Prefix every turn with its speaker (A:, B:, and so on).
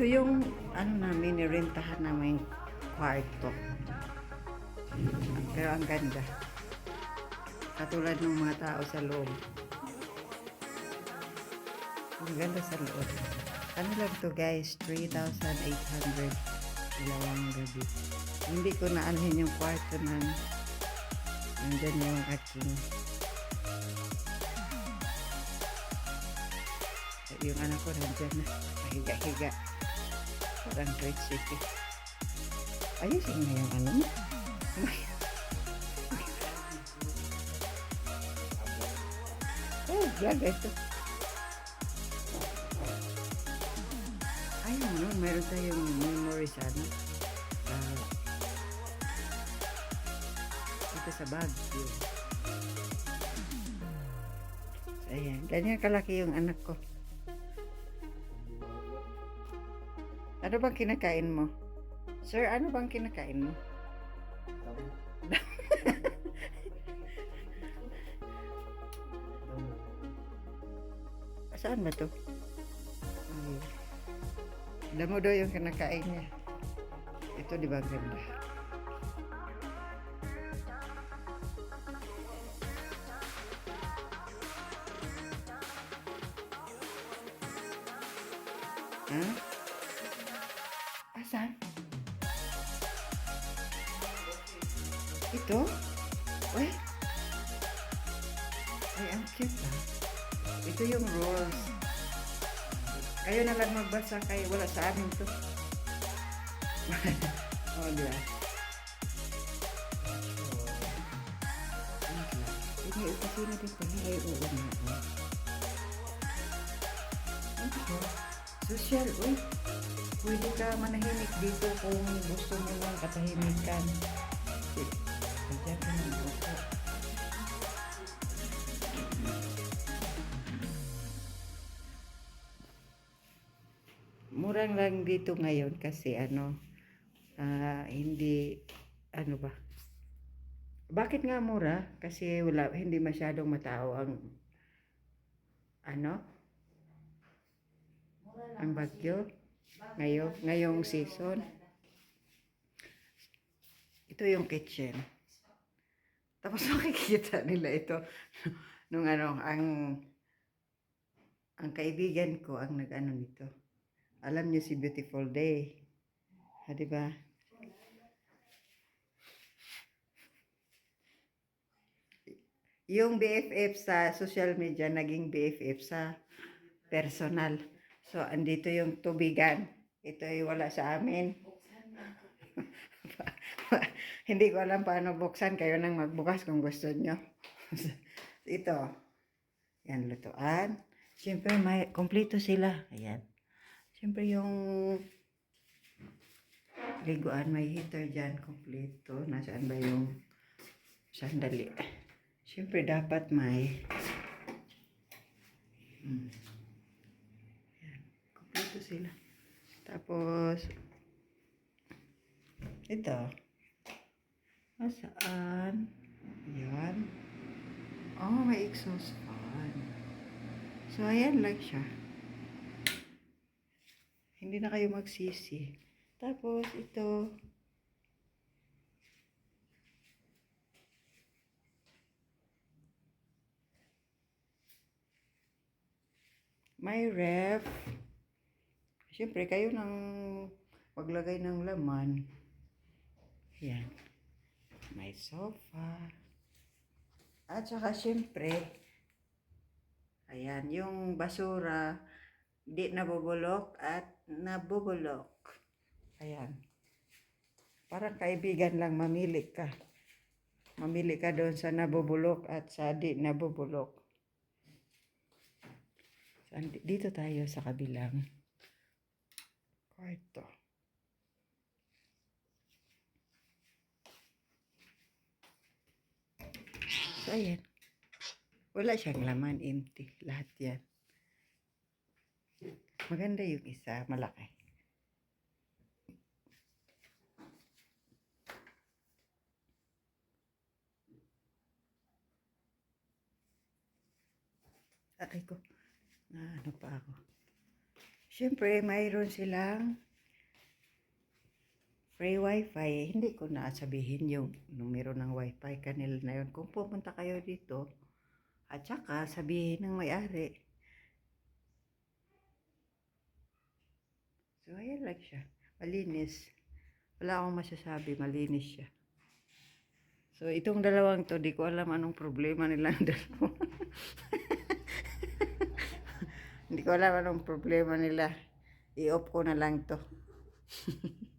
A: Ito yung ano namin, nirentahan namin kwarto. Pero ang ganda. Katulad ng mga tao sa loob. Ang ganda sa loob. Ano lang to guys, 3,800 dalawang gabi. Hindi ko naalhin yung kwarto ng nandun yung aking yung anak ko nandyan na pahiga-higa. 400 city. Ayusin mo yung ano mo. oh, grabe ito. Ayun, no? meron tayong memory sa ano. Uh, ito sa bag. Yun. Ayan, ganyan kalaki yung anak ko. Ano bang kinakain mo? Sir, ano bang kinakain mo? Saan ba to? Ay. Damo daw yung kinakain niya. Ito di ba ganda? Asan? Ito? Uy? Ay, ang cute ah. Ito yung rose. Kayo na lang magbasa kayo. Wala sa amin to. oh, di ba? Ini opisina din pala. Ay, oo nga. oh. Ano to? Social, uy. Pwede ka manahimik dito kung gusto mo lang katahimikan. Diyan ka ng buko. Murang lang dito ngayon kasi ano, ah, hindi, ano ba? Bakit nga mura? Kasi wala, hindi masyadong matao ang, ano? Ang bagyo. Ngayon, ngayong season. Ito yung kitchen. Tapos makikita nila ito nung ano, ang ang kaibigan ko ang nag-ano nito. Alam niyo si Beautiful Day. Ha, di ba? Yung BFF sa social media, naging BFF sa personal. So, andito yung tubigan. Ito ay wala sa amin. Hindi ko alam paano buksan. Kayo nang magbukas kung gusto nyo. Ito. Yan, lutuan. Siyempre, may, kompleto sila. Ayan. Siyempre, yung liguan, may heater dyan, kompleto. Nasaan ba yung sandali? Siyempre, dapat may hmm. Kompleto sila. Tapos, ito. Nasaan? Yan. Oh, may exhaust fan. So, ayan lang siya. Hindi na kayo magsisi. Tapos, ito. May ref. Siyempre, kayo nang maglagay ng laman. Yan. May sofa. At saka, siyempre, ayan, yung basura, di nabubulok at nabubulok. Ayan. Parang kaibigan lang, mamili ka. Mamili ka doon sa nabubulok at sa di nabubulok. Dito tayo sa kabilang kwarto. So, ayan. Wala siyang laman, empty. Lahat yan. Maganda yung isa, malaki. Aray ko. Na ano pa ako. Siyempre, mayroon silang free wifi. Hindi ko na sabihin yung numero ng wifi kanila na yun. Kung pupunta kayo dito, at saka sabihin ng may-ari. So, ayan lang siya. Malinis. Wala akong masasabi. Malinis siya. So, itong dalawang to, di ko alam anong problema nilang dalawa. Hindi ko alam anong problema nila. I-off ko na lang to.